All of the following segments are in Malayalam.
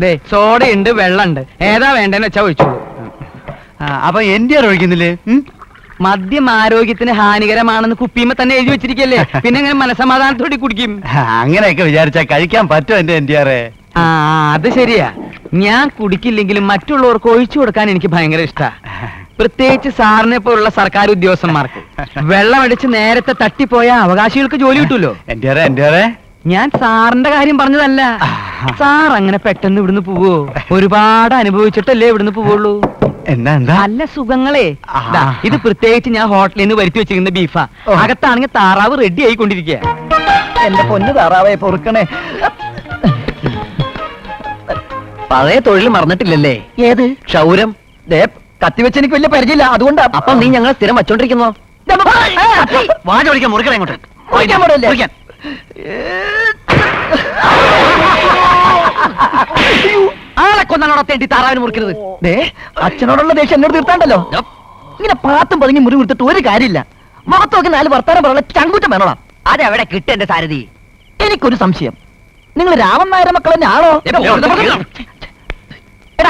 ദേ ഉണ്ട് വെള്ളമുണ്ട് ഏതാ വേണ്ടെന്ന് വെച്ചാ ഒഴിച്ചോളൂ. അപ്പൊ എന്റെ ഒഴിക്കുന്നില്ലേ? ഉം? മദ്യം ആരോഗ്യത്തിന് ഹാനികരമാണെന്ന് കുപ്പിയുമ്പോ തന്നെ എഴുതി വെച്ചിരിക്കല്ലേ? പിന്നെ എങ്ങനെ മനസമാധാനത്തോടെ കുടിക്കും? അങ്ങനെയൊക്കെ വിചാരിച്ചാ കഴിക്കാൻ പറ്റുമോ എന്റെ എന്റെ ആറേ? ആ അത് ശരിയാ. ഞാൻ കുടിക്കില്ലെങ്കിലും മറ്റുള്ളവർക്ക് ഒഴിച്ചു കൊടുക്കാൻ എനിക്ക് ഭയങ്കര ഇഷ്ടാ. പ്രത്യേകിച്ച് സാറിനെ പോലുള്ള സർക്കാർ ഉദ്യോഗസ്ഥന്മാർക്ക്. വെള്ളമടിച്ച് നേരത്തെ തട്ടിപ്പോയ അവകാശികൾക്ക് ജോലി കിട്ടുമല്ലോ എന്റെ എന്റെ ഞാൻ സാറിന്റെ കാര്യം പറഞ്ഞതല്ല സാർ അങ്ങനെ പെട്ടെന്ന് ഇവിടുന്ന് പോവോ ഒരുപാട് അനുഭവിച്ചിട്ടല്ലേ ഇവിടുന്ന് പോവുള്ളൂ നല്ല സുഖങ്ങളെ ഇത് പ്രത്യേകിച്ച് ഞാൻ ഹോട്ടലിൽ നിന്ന് വരുത്തി വെച്ചിരിക്കുന്ന ബീഫാ. അകത്താണെങ്കിൽ താറാവ് റെഡി ആയിക്കൊണ്ടിരിക്കുക എന്റെ പൊന്നു താറാവെ പൊറുക്കണേ പഴയ തൊഴിൽ മറന്നിട്ടില്ലല്ലേ ഏത് ക്ഷൗരം കത്തിവെച്ച് എനിക്ക് വലിയ പരിചയമില്ല അതുകൊണ്ടാ അപ്പം നീ ഞങ്ങളെ സ്ഥിരം വച്ചോണ്ടിരിക്കുന്നോ വാഴ ഒഴിക്കാൻ മുറിക്കണം ഇങ്ങോട്ട്. ആളെ കൊന്നാണോ തേണ്ടി താറാവിന് മുറിക്കരുത് ദേ അച്ഛനോടുള്ള ദേഷ്യം എന്നോട് തീർത്താണ്ടല്ലോ. ഇങ്ങനെ പാത്തും പതുങ്ങി മുറി കൊടുത്തിട്ട് ഒരു കാര്യമില്ല. മുഖത്തൊക്കെ നാല് വർത്താനം പറയാനുള്ള ചങ്കുറ്റം വേണോടാ. അതെവിടെ കിട്ടെന്റെ സാരഥി? എനിക്കൊരു സംശയം. നിങ്ങൾ രാമൻ നായരുടെ മക്കൾ തന്നെയാണോ എടാ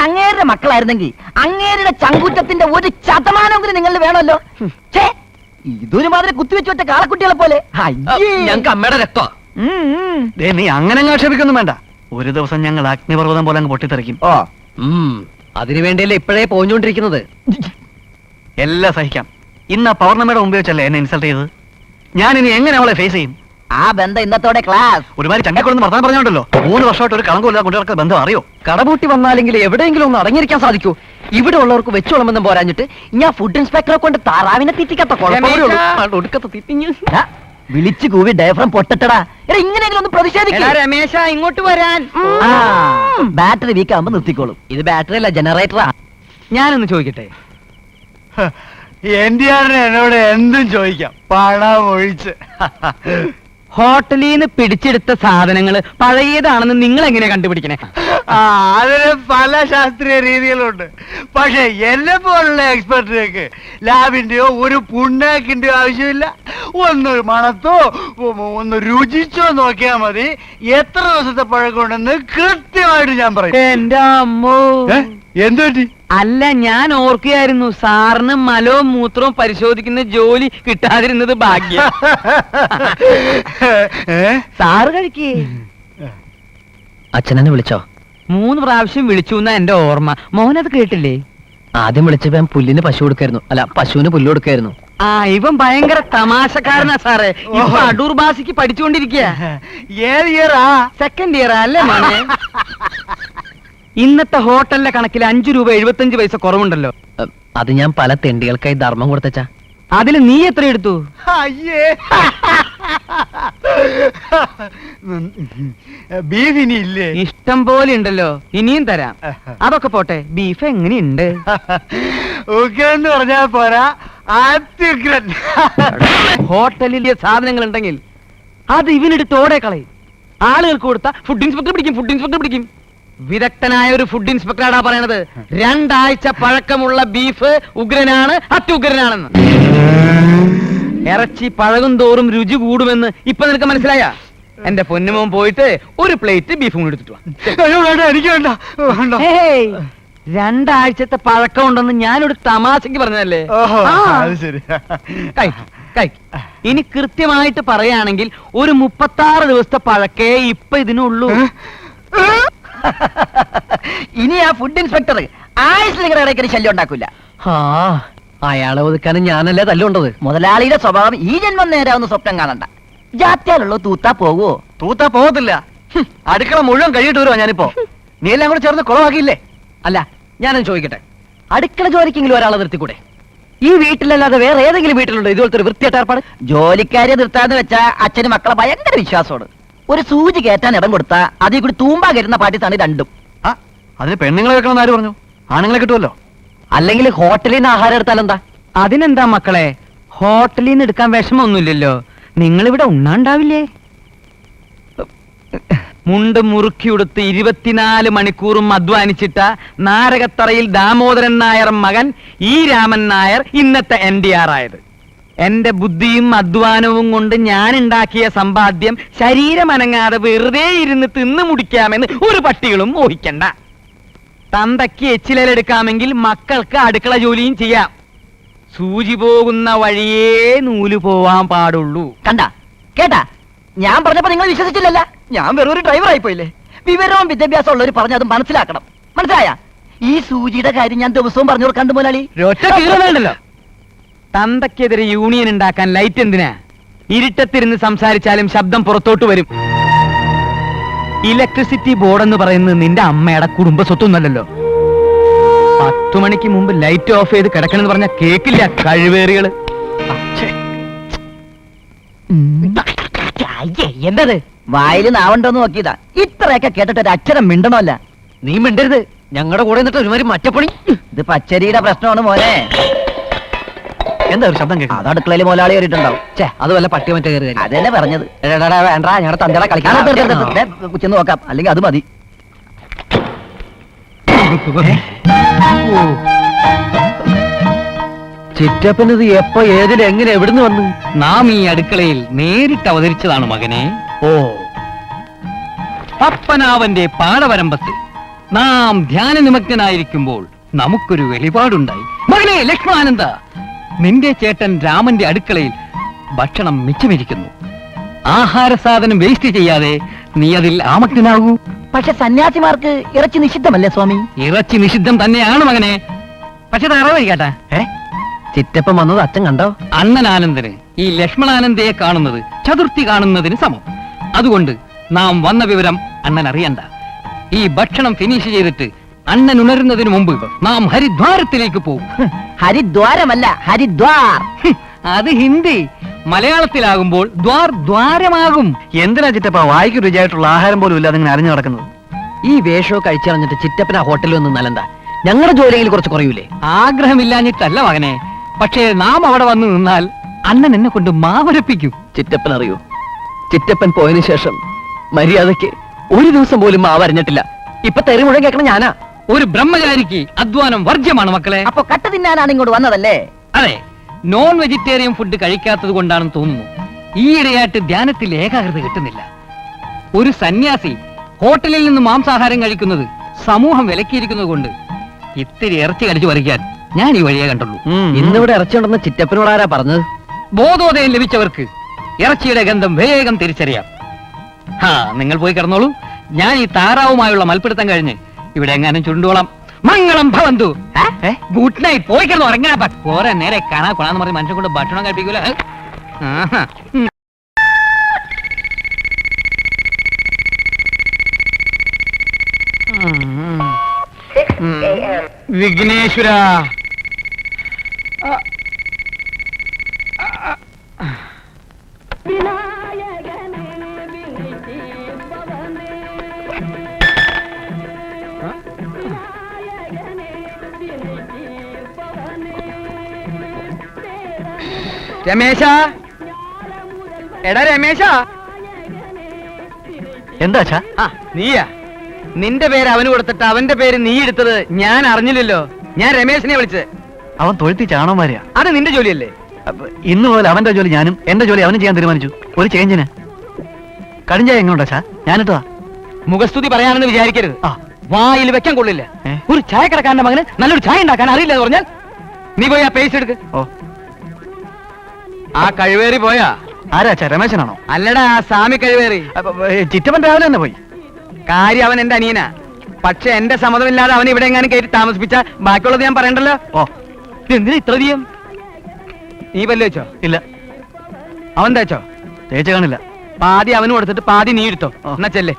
അങ്ങേരുടെ മക്കളായിരുന്നെങ്കിൽ അങ്ങേരുടെ ചങ്കുറ്റത്തിന്റെ ഒരു ശതമാനമെങ്കിലും നിങ്ങളിൽ വേണമല്ലോ. ഛേ, ഇതൊരു മാതിരി കുത്തിവെച്ച് വെച്ച കാളക്കുട്ടികളെ പോലെ. ഞങ്ങൾക്ക് അമ്മയുടെ രക്തോ. ദേ നീ അങ്ങനെ ആക്ഷേപിക്കൊന്നും വേണ്ട. ഒരു ദിവസം ഞങ്ങൾ അഗ്നിപർവതം പോലെ അങ്ങ് പൊട്ടിത്തെറിക്കും. ഓ. അതിനു വേണ്ടിയല്ലേ ഇപ്പോഴേ പോഞ്ഞുകൊണ്ടിരിക്കുന്നത്? എല്ലാം സഹിക്കാം. ഇന്ന് പൗർണമിയുടെ മുമ്പ് വെച്ചല്ലേ എന്നെ ഇൻസൾട്ട് ചെയ്തത്? ഞാൻ ഇനി എങ്ങനെ അവളെ ഫേസ് ചെയ്യും? ആ ബന്ധം ഇന്നത്തോടെ ക്ലാസ്. ഒരുമാതിരി ചങ്കക്കൊള്ളുന്ന വർത്താൻ പറഞ്ഞോണ്ടല്ലോ. മൂന്ന് വർഷമായിട്ട് ഒരു കളങ്കമില്ലാതെ കുട്ടികൾക്ക് ബന്ധം അറിയോ? കടപൂട്ടി വന്നാലെങ്കിൽ എവിടെയെങ്കിലും ഒന്ന് അടങ്ങിയിരിക്കാൻ സാധിക്കൂ. ഇവിടെ ഉള്ളവർക്ക് വെച്ചോളമെന്നും പോരാഞ്ഞിട്ട് ഞാൻ ഫുഡ് ഇൻസ്പെക്ടറെ കൊണ്ട് താറാവിനെ തീറ്റിക്കാത്ത കുഴപ്പമേ ഉള്ളൂ. ആ, ഒടുക്കത്തെ വിളിച്ചു കൂവി ഡയഫ്രം പൊട്ടട്ടടാ. എടാ ഇങ്ങനെയെങ്കിലും ഒന്ന് പ്രതിഷേധിക്കാം. രമേശ ഇങ്ങോട്ട് വരാൻ. ബാറ്ററി വീക്ക് ആകുമ്പോ നിർത്തിക്കോളും. ഇത് ബാറ്ററി അല്ല ജനറേറ്ററാ ഞാനൊന്ന് ചോദിക്കട്ടെ? എന്റെ എന്നോട് എന്തും ചോദിക്കാം. പണം ഒഴിച്ച്. ഹോട്ടലിൽ നിന്ന് പിടിച്ചെടുത്ത സാധനങ്ങൾ പഴയതാണെന്ന് നിങ്ങൾ എങ്ങനെയാ കണ്ടുപിടിക്കണേ? ആ, അതിന് പല ശാസ്ത്രീയ രീതികളുണ്ട്. പക്ഷെ എന്നെ പോലുള്ള എക്സ്പെർട്ടിലേക്ക് ലാബിന്റെയോ ഒരു പുണ്ണാക്കിന്റെയോ ആവശ്യമില്ല. ഒന്ന് മണത്തോ ഒ- ഒന്ന് രുചിച്ചോ നോക്കിയാൽ മതി. എത്ര ദിവസത്തെ പഴക്കമുണ്ടെന്ന് കൃത്യമായിട്ട് ഞാൻ പറയും. എന്റെ അമ്മ. എന്തുപറ്റി? എന്ത് പറ്റി അല്ല ഞാൻ ഓർക്കുകയായിരുന്നു സാറിന് മലവും മൂത്രവും പരിശോധിക്കുന്ന ജോലി കിട്ടാതിരുന്നത് ഭാഗ്യം? സാറ് കഴിക്കേ. അച്ഛനെ വിളിച്ചോ? മൂന്ന് പ്രാവശ്യം വിളിച്ചു എന്നാ എന്റെ ഓർമ്മ. മോനത് കേട്ടില്ലേ? ആദ്യം വിളിച്ചപ്പോ ഞാൻ പുല്ലിന് പശു കൊടുക്കായിരുന്നു. അല്ല പശുവിന് പുല്ല് കൊടുക്കായിരുന്നു. ആ ഇവൻ ഭയങ്കര തമാശക്കാരനാ സാറേ. ഇപ്പൊ അടൂർ ഭാഷയ്ക്ക് പഠിച്ചുകൊണ്ടിരിക്കുക ഏത് ഇയറാ സെക്കൻഡ് ഇയർ അല്ലേ മോനെ? ഇന്നത്തെ ഹോട്ടലിലെ കണക്കിൽ അഞ്ചു രൂപ എഴുപത്തഞ്ച് പൈസ കുറവുണ്ടല്ലോ. അത് ഞാൻ പല തെണ്ടികൾക്കായി ധർമ്മം കൊടുത്തച്ചാ. അതിൽ നീ എത്ര എടുത്തു? അയ്യേ. ബീഫ് ഇനി ഇല്ലേ ഇഷ്ടം പോലെ ഉണ്ടല്ലോ. ഇനിയും തരാം. അതൊക്കെ പോട്ടെ. ബീഫ് എങ്ങനെയുണ്ട്? ഉഗ്രൻ പറഞ്ഞാൽ പോരാ. അത്യുഗ്രൻ. ഹോട്ടലിലെ സാധനങ്ങൾ ഉണ്ടെങ്കിൽ അത് ഇവനെടുത്ത് ഓടെ കളയും. ആളുകൾക്ക് കൊടുത്ത ഫുഡ് ഇൻസ്പെക്ടർ പിടിക്കും ഫുഡ് ഇൻസ്പെക്ടർ പിടിക്കും. വിദഗ്ധനായ ഒരു ഫുഡ് ഇൻസ്പെക്ടറാടാ പറയണത്. രണ്ടാഴ്ച പഴക്കമുള്ള ബീഫ് ഉഗ്രനാണ് അത്യുഗ്രനാണെന്ന്. ഇറച്ചി പഴകും തോറും രുചി കൂടുമെന്ന് ഇപ്പൊ നിനക്ക് മനസ്സിലായ? എന്റെ പൊന്നുമോൻ പോയിട്ട് ഒരു പ്ലേറ്റ് ബീഫും കൂടി എടുത്തിട്ട് വാ. അയ്യോ വേണ്ട എനിക്ക് വേണ്ട. വേണ്ട. ഹേയ്, രണ്ടാഴ്ചത്തെ പഴക്കം ഉണ്ടെന്ന് ഞാനൊരു തമാശക്ക് പറഞ്ഞതല്ലേ? ഓഹോ ആ. അത് ശരി. കഴിക്ക്, കഴിക്ക്. ഇനി കൃത്യമായിട്ട് പറയുകയാണെങ്കിൽ ഒരു മുപ്പത്താറ് ദിവസത്തെ പഴക്കേ ഇപ്പൊ ഇതിനുള്ളൂ. ഇനി ആ ഫുഡ് ഇൻസ്പെക്ടർ ആയുസ് നിങ്ങളുടെ ഇടയ്ക്ക് ശല്യം ഉണ്ടാക്കില്ല അയാളെ ഒതുക്കാനും ഞാനല്ലേ തല്ലുണ്ടത് മുതലാളിയുടെ സ്വഭാവം ഈ ജന്മം നേരാവുന്ന സ്വപ്നം കാണണ്ട. ജാത്യാലുള്ളൂ തൂത്താ പോവോ? തൂത്താ പോകത്തില്ല. ഹും, അടുക്കള മുഴുവൻ കഴിയിട്ട് വരുവാ ഞാനിപ്പോ. നീ എല്ലാം കൂടെ ചേർന്ന് കുളവാക്കിയില്ലേ അല്ല ഞാനും ചോദിക്കട്ടെ. അടുക്കള ജോലിക്കെങ്കിലും ഒരാളെ നിർത്തിക്കൂടെ? ഈ വീട്ടിലല്ലാതെ വേറെ ഏതെങ്കിലും വീട്ടിലുണ്ടോ ഇതുപോലത്തെ ഒരു വൃത്തിയായിട്ട് ഏർപ്പാട്? ജോലിക്കാരെ നിർത്താന്ന് വെച്ചാ അച്ഛന് മക്കളെ ഭയങ്കര വിശ്വാസമാണ്. ഒരു സൂചി കയറ്റാൻ ഇടം കൊടുത്ത അതിൽ കൂടി തൂമ്പാ കയറ്റുന്ന പാർട്ടീസാണ് രണ്ടും. ആ അതിന് പെണ്ണുങ്ങളെ വെക്കണം ആര് പറഞ്ഞു? ആണുങ്ങളെ കിട്ടുമല്ലോ. അല്ലെങ്കിൽ ഹോട്ടലിൽ നിന്ന് ആഹാരം എടുത്താൽ എന്താ? അതിനെന്താ മക്കളെ? ഹോട്ടലിൽ നിന്ന് എടുക്കാൻ വിഷമമൊന്നുമില്ലല്ലോ. നിങ്ങൾ ഇവിടെ ഉണ്ണാണ്ടാവില്ലേ? മുണ്ട് മുറുക്കിയുടുത്ത് ഇരുപത്തിനാല് മണിക്കൂറും അധ്വാനിച്ചിട്ട നാരകത്തറയിൽ ദാമോദരൻ നായർ മകൻ ഈ രാമൻ നായർ ഇന്നത്തെ എൻ ഡി ആർ ആയത്. എന്റെ ബുദ്ധിയും അധ്വാനവും കൊണ്ട് ഞാൻ ഉണ്ടാക്കിയ സമ്പാദ്യം ശരീരമനങ്ങാതെ വെറുതെ ഇരുന്ന് തിന്നു മുടിക്കാമെന്ന് ഒരു പട്ടികളും മോഹിക്കണ്ട. തന്തയ്ക്ക് എച്ചിലെടുക്കാമെങ്കിൽ മക്കൾക്ക് അടുക്കള ജോലിയും ചെയ്യാം. സൂചി പോകുന്ന വഴിയേ നൂൽ പോവാൻ പാടുള്ളൂ. കണ്ട കേട്ടാ? ഞാൻ പറഞ്ഞപ്പോ നിങ്ങൾ വിശ്വസിച്ചില്ലല്ല. ഞാൻ വെറും ഒരു ഡ്രൈവർ ആയിപ്പോയില്ലേ? വിവരവും വിദ്യാഭ്യാസം ഉള്ളവർ പറഞ്ഞ് അത് മനസ്സിലാക്കണം. മനസ്സിലായ? ഈ സൂചിയുടെ കാര്യം ഞാൻ ദിവസവും പറഞ്ഞു കൊടുക്കാൻ മുതലാളി. തന്തയ്ക്കെതിരെ യൂണിയൻ ഉണ്ടാക്കാൻ ലൈറ്റ് എന്തിനാ? ഇരുട്ടത്തിരുന്ന് സംസാരിച്ചാലും ശബ്ദം പുറത്തോട്ട് വരും. ഇലക്ട്രിസിറ്റി ബോർഡ് എന്ന് പറയുന്നത് നിന്റെ അമ്മയുടെ കുടുംബ സ്വത്തൊന്നല്ലല്ലോ പത്തു മണിക്ക് മുമ്പ് ലൈറ്റ് ഓഫ് ചെയ്ത് കിടക്കണമെന്ന് പറഞ്ഞ കേക്കില്ല കഴിവേറികൾ. എന്തത്? വായിൽ നാവണ്ടോന്ന് നോക്കിയതാ. ഇത്രയൊക്കെ കേട്ടിട്ട് ഒരു അക്ഷരം മിണ്ടണമല്ല. നീ മിണ്ടരുത്. ഞങ്ങളുടെ കൂടെ നിന്നിട്ട് ഒരുമാതിരി മറ്റപ്പണി ഇത് പച്ചരിയുടെ പ്രശ്നമാണ് മോനെ. എന്താ ഒരു ശബ്ദം കേൾക്കാം അത് അടുക്കളയിൽ മുതലാളി കയറിയിട്ടുണ്ടാവും. ഛേ അത് വല്ല പട്ടി മറ്റേ കയറി അതല്ലേ പറഞ്ഞത്? വേണ്ട ഞങ്ങളുടെ തന്തയുടെ കളിക്കാൻ ചെന്ന് നോക്കാം. അല്ലെങ്കിൽ അത് മതി. ചിറ്റപ്പനത് എപ്പോ ഏതിൽ എങ്ങനെ എവിടുന്ന് വന്നു? നാം ഈ അടുക്കളയിൽ നേരിട്ട് അവതരിച്ചതാണ് മകനെ. ഓ. പപ്പനാവന്റെ പാടവരമ്പത്ത് നാം ധ്യാന നിമഗ്നായിരിക്കുമ്പോൾ നമുക്കൊരു വെളിപാടുണ്ടായി. മകനെ ലക്ഷ്മാനന്ദ നിന്റെ ചേട്ടൻ രാമന്റെ അടുക്കളയിൽ ഭക്ഷണം മിച്ചമിരിക്കുന്നു. ആഹാര സാധനം വേസ്റ്റ് ചെയ്യാതെ നീ അതിൽ ആമഗ്നാകൂ. പക്ഷെ സന്യാസിമാർക്ക് ഇറച്ചി നിഷിദ്ധമല്ലേ സ്വാമി? ഇറച്ചി നിഷിദ്ധം തന്നെയാണ് മകനെ. പക്ഷെ തറവരിക്കട്ടെ ഏ? ചിറ്റപ്പം വന്നത് അച്ഛൻ കണ്ടോ? അണ്ണനാനന്ദന് ഈ ലക്ഷ്മണാനന്ദയെ കാണുന്നത് ചതുർത്ഥി കാണുന്നതിന് സമം. അതുകൊണ്ട് നാം വന്ന വിവരം അണ്ണൻ അറിയണ്ട ഈ ഭക്ഷണം ഫിനിഷ് ചെയ്തിട്ട് അണ്ണൻ ഉണരുന്നതിന് മുമ്പ് നാം ഹരിദ്വാരത്തിലേക്ക് പോകും ഹരിദ്വാരമല്ല ഹരിദ്വാർ. അത് ഹിന്ദി. മലയാളത്തിലാകുമ്പോൾ ദ്വാർ ദ്വാരമാകും. എന്തിനാ ചിറ്റപ്പ വായിക്ക് രുചിയായിട്ടുള്ള ആഹാരം പോലും ഇല്ലാതെ ഇങ്ങനെ അറിഞ്ഞു നടക്കുന്നത്? ഈ വേഷവും കഴിച്ചറിഞ്ഞിട്ട് ചിറ്റപ്പന ഹോട്ടലിൽ ഒന്നും നല്ലണ്ട ഞങ്ങളുടെ ജോലിയിൽ കുറച്ച് കുറയൂലേ? ആഗ്രഹമില്ലാഞ്ഞിട്ടല്ല മകനെ. പക്ഷേ നാം അവിടെ വന്ന് നിന്നാൽ അണ്ണൻ എന്നെ കൊണ്ട് മാവരപ്പിക്കും. ചിറ്റപ്പൻ അറിയൂ ചിറ്റപ്പൻ പോയതിനു ശേഷം മര്യാദയ്ക്ക് ഒരു ദിവസം പോലും മാവരഞ്ഞിട്ടില്ല. ഇപ്പൊ തെറി മുഴുവൻ കേൾക്കണം ഞാനാ. ഒരു ബ്രഹ്മചാരിക്ക് അധ്വാനം വർജ്യമാണ് മക്കളെ. അപ്പൊ കട്ട തിന്നാനാണ് ഇങ്ങോട്ട് വന്നതല്ലേ? അതെ നോൺ വെജിറ്റേറിയൻ ഫുഡ് കഴിക്കാത്തത് കൊണ്ടാണെന്ന് തോന്നുന്നു. ഈയിടെയായിട്ട് ധ്യാനത്തിൽ ഏകാഗ്രത കിട്ടുന്നില്ല. ഒരു സന്യാസി ഹോട്ടലിൽ നിന്ന് മാംസാഹാരം കഴിക്കുന്നത് സമൂഹം വിലക്കിയിരിക്കുന്നത് കൊണ്ട് ഇത്തിരി ഇറച്ചി കടിച്ചു പറിക്കാൻ ഞാൻ ഈ വഴിയെ കണ്ടുള്ളൂ. ഇന്നിവിടെ ഇറച്ചിയുണ്ടെന്ന് ചിറ്റപ്പനോട് ആരാ പറഞ്ഞത്? ബോധോദയം ലഭിച്ചവർക്ക് ഇറച്ചിയുടെ ഗന്ധം വേഗം തിരിച്ചറിയാം. ഹാ നിങ്ങൾ പോയി കിടന്നോളൂ. ഞാൻ ഈ താറാവുമായുള്ള മൽപ്പിടുത്തം കഴിഞ്ഞ് ഇവിടെ എങ്ങാനും ചുരുണ്ടോളാം മംഗളം ഭവന്തു. ഗുഡ് നൈറ്റ് പോയി ഉറങ്ങാൻ ഉറങ്ങാ പോരെ നേരെ കാണാ കൊള്ളാന്ന് പറഞ്ഞ് മനുഷ്യൻ കൊണ്ട് ഭക്ഷണം കഴിപ്പിക്കൂല. വിഘ്നേശ്വര. രമേശ? എടാ രമേശ. എന്താ ആ നീയാ. നിന്റെ പേര് അവന് കൊടുത്തിട്ട് അവന്റെ പേര് നീ എടുത്തത് ഞാൻ അറിഞ്ഞില്ലല്ലോ. ഞാൻ രമേശിനെ വിളിച്ചത്. അവൻ തൊഴുത്തി ചാണന്മാരെയാ അത് നിന്റെ ജോലിയല്ലേ? ഇന്ന് മുതൽ അവന്റെ ജോലി ഞാനും എന്റെ ജോലി അവനും ചെയ്യാൻ തീരുമാനിച്ചു. ഒരു ചേഞ്ചിന്. കടിഞ്ചായ എങ്ങോട്ടാ അച്ഛാ? ഞാനിട്ടതാ മുഖസ്തുതി പറയാനെന്ന് വിചാരിക്കരുത്. ആ. വായിൽ വെക്കാൻ കൊള്ളില്ല? ഒരു ചായക്കടക്കാരന്റെ മകന് നല്ലൊരു ചായ ഉണ്ടാക്കാൻ അറിയില്ല എന്ന് പറഞ്ഞാൽ നീ പോയി ആ പേസ് എടുക്ക്. ഓ. ആ കഴിവേറി പോയാ? ആരാ ചരമേശനാണോ? അല്ലടാ ആ സ്വാമി കഴിവേറി. ചിറ്റപ്പൻ രാവിലെ തന്നെ പോയി? കാര്യം അവൻ എന്റെ അനിയനാ. പക്ഷെ എന്റെ സമ്മതമില്ലാതെ അവൻ ഇവിടെ എങ്ങാനും കയറ്റി താമസിപ്പിച്ച ബാക്കിയുള്ളത് ഞാൻ പറയണ്ടല്ലോ? ഓ എന്തിനാ ഇത്ര അധികം? നീ പല്ല് വെച്ചോ? ഇല്ല. അവൻ തേച്ചോ തേച്ച് കാണില്ല. പാതി അവന് കൊടുത്തിട്ട് പാതി നീ എടുത്തോ? എന്നാ ചെല്ലേ.